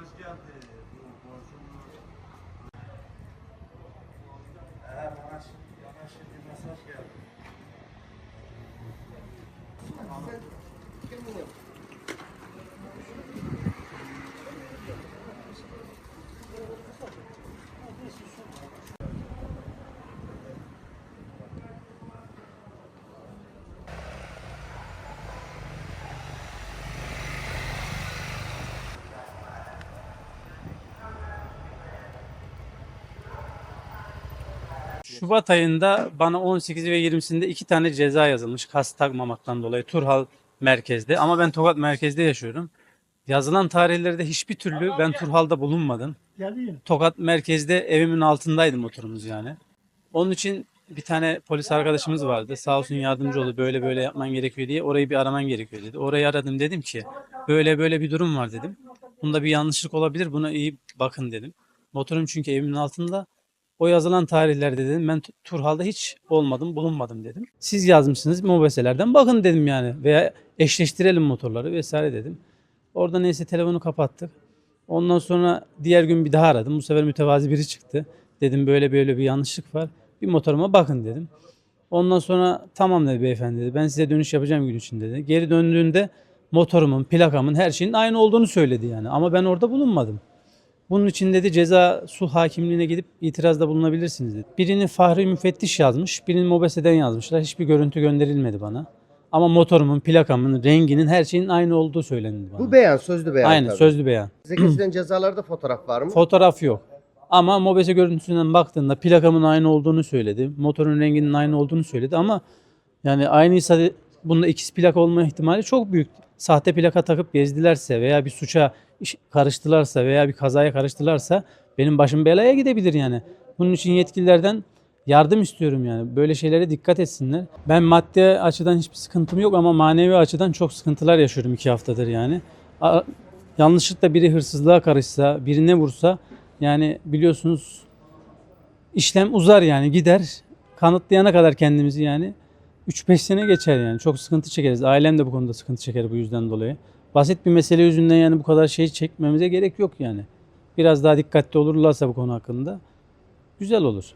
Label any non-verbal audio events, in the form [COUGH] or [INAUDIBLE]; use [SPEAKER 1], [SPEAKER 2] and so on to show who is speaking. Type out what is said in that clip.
[SPEAKER 1] mesaj geldi. Bu borcunu... Ee,
[SPEAKER 2] Şubat ayında bana 18'i ve 20'sinde iki tane ceza yazılmış kas takmamaktan dolayı Turhal merkezde ama ben Tokat merkezde yaşıyorum. Yazılan tarihlerde hiçbir türlü ben Turhal'da bulunmadım. Tokat merkezde evimin altındaydım oturumuz yani. Onun için bir tane polis arkadaşımız vardı. Sağ olsun yardımcı oldu. Böyle böyle yapman gerekiyor diye. Orayı bir araman gerekiyor dedi. Orayı aradım dedim ki böyle böyle bir durum var dedim. Bunda bir yanlışlık olabilir. Buna iyi bakın dedim. Motorum çünkü evimin altında. O yazılan tarihlerde dedim ben Turhal'da hiç olmadım, bulunmadım dedim. Siz yazmışsınız mobeselerden bakın dedim yani veya eşleştirelim motorları vesaire dedim. Orada neyse telefonu kapattık. Ondan sonra diğer gün bir daha aradım. Bu sefer mütevazi biri çıktı. Dedim böyle böyle bir yanlışlık var. Bir motoruma bakın dedim. Ondan sonra tamam dedi beyefendi dedi. Ben size dönüş yapacağım gün içinde dedi. Geri döndüğünde motorumun, plakamın her şeyin aynı olduğunu söyledi yani. Ama ben orada bulunmadım. Bunun için dedi ceza su hakimliğine gidip itirazda bulunabilirsiniz dedi. Birini Fahri Müfettiş yazmış, birini Mobese'den yazmışlar. Hiçbir görüntü gönderilmedi bana. Ama motorumun, plakamın, renginin her şeyin aynı olduğu söylendi bana.
[SPEAKER 3] Bu beyan sözlü beyan
[SPEAKER 2] Aynen
[SPEAKER 3] tabii.
[SPEAKER 2] sözlü beyan. [CLEARS THROAT]
[SPEAKER 3] Size kesilen cezalarda fotoğraf var mı?
[SPEAKER 2] Fotoğraf yok. Ama Mobese görüntüsünden baktığında plakamın aynı olduğunu söyledi. Motorun renginin aynı olduğunu söyledi ama yani aynıysa bunda ikiz plaka olma ihtimali çok büyük. Sahte plaka takıp gezdilerse veya bir suça karıştılarsa veya bir kazaya karıştılarsa benim başım belaya gidebilir yani. Bunun için yetkililerden yardım istiyorum yani. Böyle şeylere dikkat etsinler. Ben maddi açıdan hiçbir sıkıntım yok ama manevi açıdan çok sıkıntılar yaşıyorum iki haftadır yani. Yanlışlıkla biri hırsızlığa karışsa, birine vursa yani biliyorsunuz işlem uzar yani gider. Kanıtlayana kadar kendimizi yani 3-5 sene geçer yani. Çok sıkıntı çekeriz. Ailem de bu konuda sıkıntı çeker bu yüzden dolayı. Basit bir mesele yüzünden yani bu kadar şey çekmemize gerek yok yani. Biraz daha dikkatli olurlarsa bu konu hakkında güzel olur.